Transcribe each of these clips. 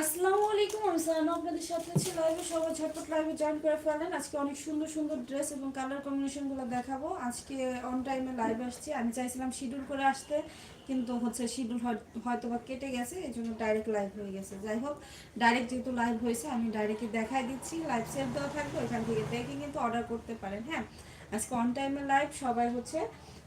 আসসালামু আলাইকুম, আমি আপনাদের সাথে আছি লাইভে সবাই ঝটপট লাইভে জয়েন করে ফেলেন। আজকে অনেক সুন্দর সুন্দর ড্রেস এবং কালার কম্বিনেশনগুলো দেখাবো। আজকে অন টাইমে লাইভ আসছি। আমি চাইছিলাম শিডিউল করে আসতে, কিন্তু হচ্ছে শিডিউল হয়তো বা কেটে গেছে এই জন্য ডাইরেক্ট লাইভ হয়ে গেছে। যাই হোক ডাইরেক্ট যেহেতু লাইভ হয়েছে, আমি ডাইরেক্টে দেখাই দিচ্ছি। লাইভ সেভ দেওয়া থাকবে, ওইখান থেকে দেখে কিন্তু অর্ডার করতে পারেন হ্যাঁ? আজকে অন টাইমে লাইভ সবাই হচ্ছে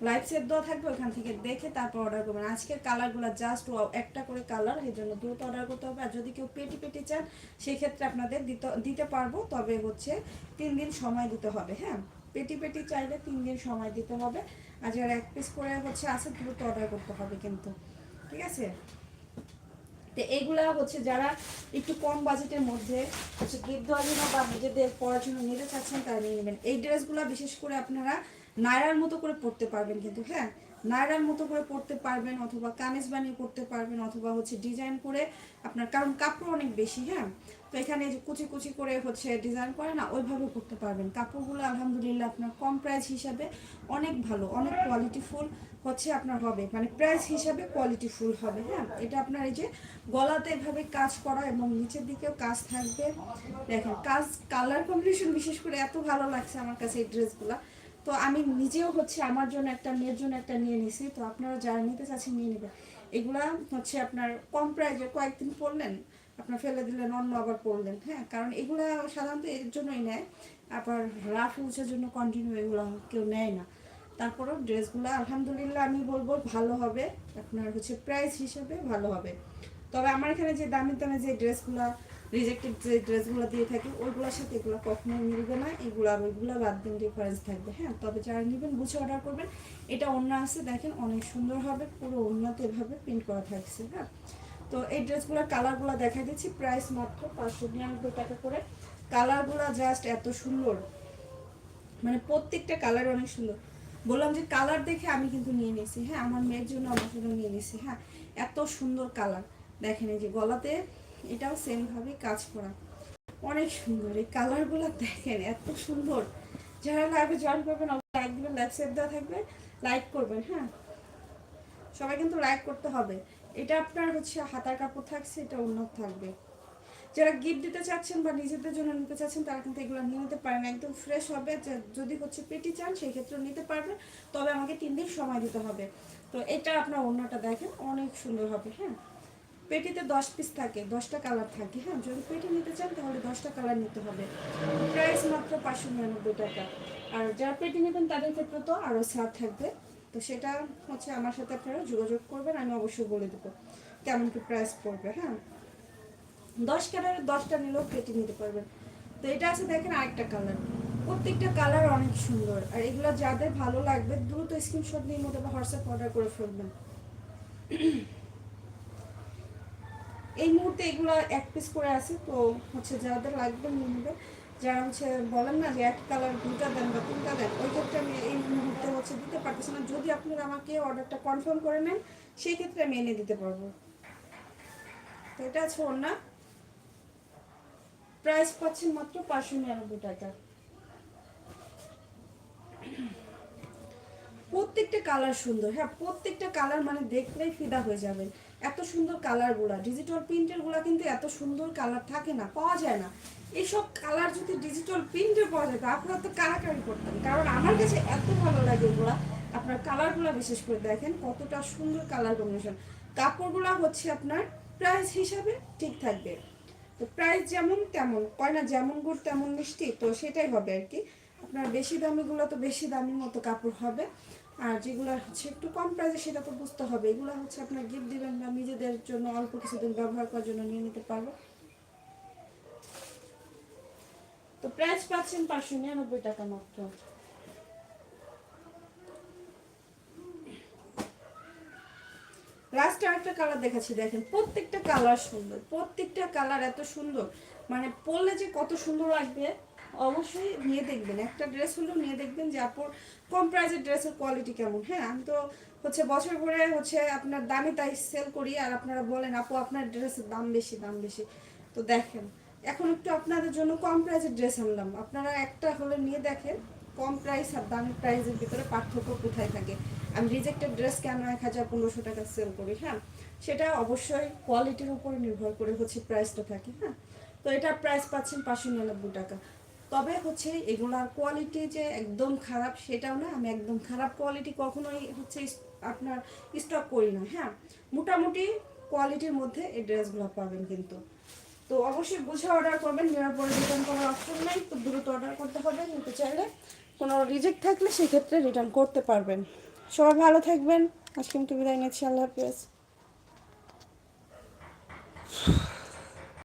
লাইভ সেভ দেওয়া থাকবে ওখান থেকে দেখে তারপর অর্ডার করবেন। আজকের কালারগুলো জাস্ট একটা করে কালার এই জন্য দ্রুত অর্ডার করতে হবে। আর যদি কেউ পেটি পেটি চান, সেক্ষেত্রে আপনাদের দিতে দিতে পারব, তবে হচ্ছে তিন দিন সময় দিতে হবে হ্যাঁ? পেটি পেটি চাইলে তিন দিন সময় দিতে হবে। আর যারা এক পিস করে হচ্ছে, আছে, দ্রুত অর্ডার করতে হবে কিন্তু। ঠিক আছে? তো এইগুলা হচ্ছে যারা একটু কম বাজেটের মধ্যে হচ্ছে গিফট দেওয়ার জন্য বা নিজেদের পড়াশোনা নিতে চাচ্ছেন তারা নিয়ে নেবেন। এই ড্রেসগুলো বিশেষ করে আপনারা নায়রার মতো করে পড়তে পারবেন কিন্তু হ্যাঁ? নায়রার মতো করে পড়তে পারবেন অথবা কামিজ বানিয়ে পড়তে পারবেন অথবা হচ্ছে ডিজাইন করে আপনার, কারণ কাপড় অনেক বেশি হ্যাঁ? তো এখানে যে কুচি কুচি করে হচ্ছে ডিজাইন করে না ওইভাবে করতে পারবেন। কাপড়গুলো আলহামদুলিল্লাহ আপনার কম প্রাইস হিসাবে অনেক ভালো, অনেক কোয়ালিটিফুল হচ্ছে আপনার হবে। মানে প্রাইস হিসাবে কোয়ালিটি ফুল হবে হ্যাঁ? এটা আপনার এই যে গলাতে এভাবে কাজ করা এবং নিচের দিকেও কাজ থাকবে। দেখেন, কাজ কালার কম্বিনেশন বিশেষ করে এত ভালো লাগছে আমার কাছে এই ড্রেসগুলো। তো আমি নিজেও হচ্ছে আমার জন্য একটা, মেয়ের জন্য একটা নিয়ে নিছি। তো আপনারা যারা নিতে চাচ্ছেন, নিয়ে নেবেন। এগুলা হচ্ছে আপনার কম প্রাইজে কয়েকদিন পরলেন আপনার ফেলে দিলেন অন্য আবার পরলেন হ্যাঁ? কারণ এগুলা সাধারণত এর জন্যই নেয়। আবার রাফ ইউজের জন্য কন্টিনিউ এগুলো কেউ নেয় না। তারপরও ড্রেসগুলো আলহামদুলিল্লাহ আমি বলব ভালো হবে। আপনার হচ্ছে প্রাইস হিসেবে ভালো হবে। তবে আমার এখানে যে দামি দামে যে ড্রেসগুলো রিজেক্টেড যে ড্রেসগুলো দিয়ে থাকি, ওইগুলোর সাথে এগুলো কখনোই মিলবে না। এগুলো আর ওইগুলো বাদ দিন ডিফারেন্স থাকবে হ্যাঁ? তবে যারা নেবেন, বুঝে অর্ডার করবেন। এটা অন্য আছে, দেখেন, অনেক সুন্দর হবে, পুরো উন্নত এভাবে প্রিন্ট করা থাকছে হ্যাঁ? তো এই ড্রেসগুলোর কালারগুলো দেখা দিচ্ছি। প্রাইস মাত্র পাঁচশো নিরানব্বই টাকা করে। কালারগুলো জাস্ট এত সুন্দর। মানে প্রত্যেকটা কালার অনেক সুন্দর। বললাম যে কালার দেখে আমি কিন্তু নিয়ে নিয়েছি। হ্যাঁ আমার মেয়ের জন্য আমার জন্য নিয়ে নিয়েছি। হ্যাঁ এত সুন্দর কালার। দেখেন এই যে গলাতে এটাও সেমভাবে কাজ করা। অনেক সুন্দর। এই কালারগুলো দেখেন, এত সুন্দর। যারা লাইভে জয়েন করবেন লাইক দিবেন লাইক সেভ দেওয়া থাকবে। লাইক করবেন হ্যাঁ। সবাই কিন্তু লাইক করতে হবে। এটা আপনার হচ্ছে হাতার কাপড় থাকছে, এটা উন্নত থাকবে। যারা গিফট দিতে চাচ্ছেন বা নিজেদের জন্য নিতে চাচ্ছেন, তারা কিন্তু এগুলো নিয়ে নিতে পারেন। একদম ফ্রেশ হবে যদি হচ্ছে পেটি চান, সেই ক্ষেত্রে নিতে পারবেন। তবে আমাকে তিন দিন সময় দিতে হবে। তো এটা আপনার অন্যটা দেখেন, অনেক সুন্দর হবে হ্যাঁ? পেটিতে দশ পিস থাকে, দশটা কালার থাকে হ্যাঁ? যদি পেটি নিতে চান, তাহলে দশটা কালার নিতে হবে। প্রাইস মাত্র পাঁচশো নিরানব্বই টাকা। আর যারা পেটি নেবেন, তাদের ক্ষেত্রে তো আরও ছাড় থাকবে। তো সেটা হচ্ছে আমার সাথে আপনারা যোগাযোগ করবেন, আমি অবশ্যই বলে দেবো কেমন কি প্রাইস পড়বে হ্যাঁ? দশ কালারের দশটা নিলেও কেটে নিতে পারবেন। তো এটা আছে দেখেন আরেকটা কালার প্রত্যেকটা কালার অনেক সুন্দর। আর এগুলো যাদের ভালো লাগবে, দ্রুত স্ক্রিনশট নিয়ে মতো হোয়াটসঅ্যাপ অর্ডার করে ফেলবেন। এই মুহূর্তে এগুলো এক পিস করে আছে, তো হচ্ছে যাদের লাগবে নিয়ে নেবে যারা হচ্ছে বলেন না যে এক কালার দুটা দেন বা তিনটা দেন, ওই ক্ষেত্রে আমি এই মুহূর্তে হচ্ছে দিতে পারতেছি না। যদি আপনারা আমাকে অর্ডারটা কনফার্ম করে নেন, সেই ক্ষেত্রে আমি এনে দিতে পারব। তো এটা আছে না প্রাইস পাচ্ছেন মাত্র পাঁচশো নিরানব্বই টাকা। প্রত্যেকটা কালার সুন্দর। হ্যাঁ প্রত্যেকটা কালার মানে দেখলেই ফিদা হয়ে যাবেন। এত সুন্দর কালারগুলা ডিজিটাল প্রিন্টেরগুলা কিন্তু এত সুন্দর কালার থাকে না, পাওয়া যায় না। এইসব কালার যদি ডিজিটাল প্রিন্টে পাওয়া যেত আপনারা তো কারাকারি করতেন। কারণ আমার কাছে এত ভালো লাগে ওগুলা। আপনার কালারগুলো বিশেষ করে দেখেন, কতটা সুন্দর কালার কম্বিনেশন কাপড়গুলো হচ্ছে আপনার প্রাইস হিসাবে ঠিক থাকবে। তো প্রাইস যেমন তেমন কয় না যেমন গুড় তেমন মিষ্টি, তো সেটাই হবে আর কি। আপনার বেশি দামিগুলো তো বেশি দামির মতো কাপড় হবে। আর যেগুলো হচ্ছে একটু কম প্রাইসে সেটা তো বুঝতে হবে। এগুলো হচ্ছে আপনার গিফট দেবেন বা নিজেদের জন্য অল্প কিছুদিন ব্যবহার করার জন্য নিয়ে নিতে পারব তো প্রাইস পাচ্ছেন পাঁচশো নিরানব্বই টাকা মাত্র। লাস্ট আরেকটা কালার দেখাচ্ছি, দেখেন, প্রত্যেকটা কালার সুন্দর, প্রত্যেকটা কালার এত সুন্দর। মানে পরলে যে কত সুন্দর লাগবে, অবশ্যই নিয়ে দেখবেন। একটা ড্রেস হলেও নিয়ে দেখবেন যে আপুর কম প্রাইসের ড্রেসের কোয়ালিটি কেমন। হ্যাঁ আমি তো হচ্ছে বছর ভরে হচ্ছে আপনার দামে তাই সেল করি, আর আপনারা বলেন, আপু, আপনার ড্রেসের দাম বেশি দাম বেশি। তো দেখেন এখন একটু আপনাদের জন্য কম প্রাইসের ড্রেস আনলাম। আপনারা একটা হলে নিয়ে দেখেন, কম প্রাইস আর দাম প্রাইসের ভিতরে পার্থক্য কোথায় থাকে। আমি রিজেক্টেড ড্রেস কেন এক হাজার পনেরোশো টাকা সেল করি হ্যাঁ? সেটা অবশ্যই কোয়ালিটির উপরে নির্ভর করে হচ্ছে প্রাইসটা থাকে হ্যাঁ? তো এটার প্রাইস পাচ্ছেন পাঁচশো নিরানব্বই টাকা। তবে হচ্ছে এগুলার কোয়ালিটি যে একদম খারাপ, সেটাও না, আমি একদম খারাপ কোয়ালিটি কখনোই হচ্ছে আপনার স্টক করি না হ্যাঁ? মোটামুটি কোয়ালিটির মধ্যে এই ড্রেসগুলো পাবেন কিন্তু। তো অবশ্যই বুঝে অর্ডার করবেন, নেওয়ার পরে রিটার্ন করার অপশন নেই, তো দ্রুত অর্ডার করতে হবে নিতে চাইলে কোনো রিজেক্ট থাকলে সেক্ষেত্রে রিটার্ন করতে পারবেন। সবাই ভালো থাকবেন। আজকে আমি বিদায় নিচ্ছি, আল্লাহ হাফিজ।